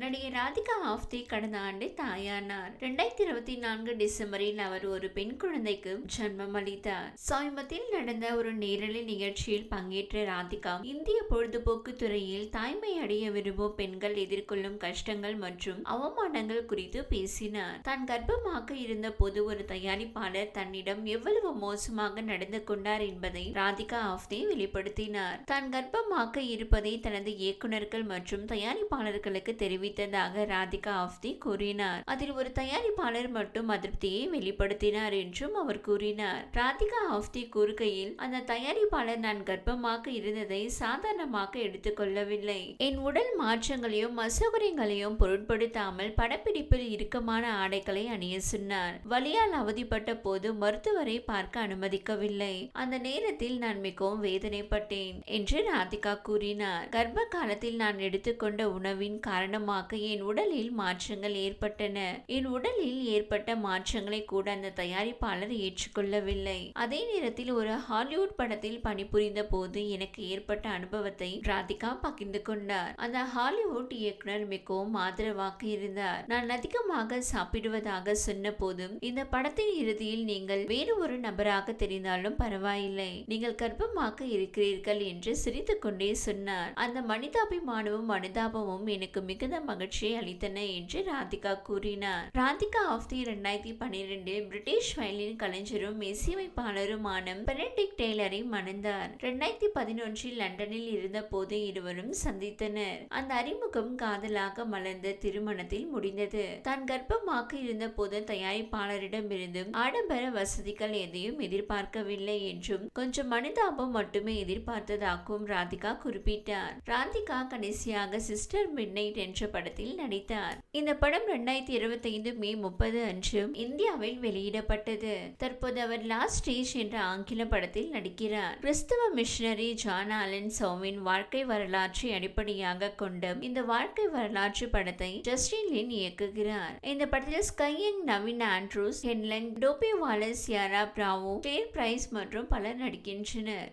நடிகை ராதிகா ஆஃப்தே கடந்த ஆண்டு தாயானார். இரண்டாயிரத்தி இருபத்தி நான்கு டிசம்பரில் அவர் ஒரு பெண் குழந்தைக்கு ஜன்மம் அளித்தார். சமீபத்தில் நடந்த ஒரு நேரலை நிகழ்ச்சியில் பங்கேற்ற ராதிகா இந்திய பொழுதுபோக்கு துறையில் தாய்மை அடைய விரும்பும் பெண்கள் எதிர்கொள்ளும் கஷ்டங்கள் மற்றும் அவமானங்கள் குறித்து பேசினார். தான் கர்ப்பமாக இருந்த போது ஒரு தயாரிப்பாளர் தன்னிடம் எவ்வளவு மோசமாக நடந்து கொண்டார் என்பதை ராதிகா ஆஃப்தே வெளிப்படுத்தினார். தான் கர்ப்பமாக இருப்பதை தனது இயக்குனர்கள் மற்றும் தயாரிப்பாளர்களுக்கு தெரிவித்தார் தெரிவித்ததாக ராதிகா ஆஃப்தி கூறினார். அதில் ஒரு தயாரிப்பாளர் மட்டும் அதிருப்தியை வெளிப்படுத்தினார் என்றும் அவர் கூறினார். ராதிகா ஆஃப்தி கூறுகையில் அந்த தயாரிப்பாளர் நான் கர்ப்பமாக இருந்ததை சாதாரணமாக எடுத்துக்கொள்ளவில்லை என் உடல் மாற்றங்களையும் அசௌகரியங்களையும் பொருட்படுத்தாமல் படப்பிடிப்பில் இறுக்கமான ஆடைகளை அணிய சொன்னார். வலியால் அவதிப்பட்ட போது மருத்துவரை பார்க்க அனுமதிக்கவில்லை. அந்த நேரத்தில் நான் மிகவும் வேதனைப்பட்டேன் என்று ராதிகா கூறினார். கர்ப்ப காலத்தில் நான் எடுத்துக்கொண்ட உணவின் காரணமாக காரணமாக என் உடலில் மாற்றங்கள் ஏற்பட்டன. என் உடலில் ஏற்பட்ட மாற்றங்களை கூட அந்த தயாரிப்பாளர் ஏற்றுக்கொள்ளவில்லை. அதே நேரத்தில் ஒரு ஹாலிவுட் படத்தில் பணிபுரிந்த போது எனக்கு ஏற்பட்ட அனுபவத்தை ராதிகா பகிர்ந்து கொண்டார். அந்த ஹாலிவுட் இயக்குனர் மிகவும் ஆதரவாக இருந்தார். நான் அதிகமாக சாப்பிடுவதாக சொன்ன போதும் இந்த படத்தின் இறுதியில் நீங்கள் வேறு ஒரு நபராக தெரிந்தாலும் பரவாயில்லை. நீங்கள் கர்ப்பமாக இருக்கிறீர்கள் என்று சிரித்துக்கொண்டே சொன்னார். அந்த மனிதாபிமானமும் மனிதாபமும் எனக்கு மிகுந்த மகிழ்ச்சியை அளித்தன என்று ராதிகா கூறினார். ராதிகா ஆஃப் தி இரண்டாயிரத்தி பன்னிரெண்டு பிரிட்டிஷ் வயலின் கலைஞரும் இசையமைப்பாளருமான பெனடிக் டெய்லரை மணந்தார். இரண்டாயிரத்தி பதினொன்றில் லண்டனில் இருந்த போது இருவரும் சந்தித்தனர். அந்த அறிமுகம் காதலாக மலர்ந்த திருமணத்தில் முடிந்தது. தான் கர்ப்பமாக இருந்த போது தயாரிப்பாளரிடமிருந்து ஆடம்பர வசதிகள் எதையும் எதிர்பார்க்கவில்லை என்றும் கொஞ்சம் மனிதாபம் மட்டுமே எதிர்பார்த்ததாகவும் ராதிகா குறிப்பிட்டார். ராதிகா கடைசியாக சிஸ்டர் மிட்நைட் என்ற படத்தில் நடித்தார். இந்த படம் இரண்டாயிரத்தி இருபத்தி ஐந்து மே முப்பது அன்று இந்தியாவில் வெளியிடப்பட்டது. தற்போது அவர் லாஸ்ட் ஸ்டேஜ் என்ற ஆங்கில படத்தில் நடிக்கிறார். கிறிஸ்தவ மிஷனரி ஜான் ஆலன் சோமின் வாழ்க்கை வரலாற்றை அடிப்படையாக கொண்டு இந்த வாழ்க்கை வரலாற்று படத்தை ஜஸ்டின் லின் இயக்குகிறார். இந்த படத்தில் ஸ்கையங் Naveen Andrews ஹென்லங் Toby Wallace Yara Bravo Claire Price மற்றும் பலர் நடிக்கின்றனர்.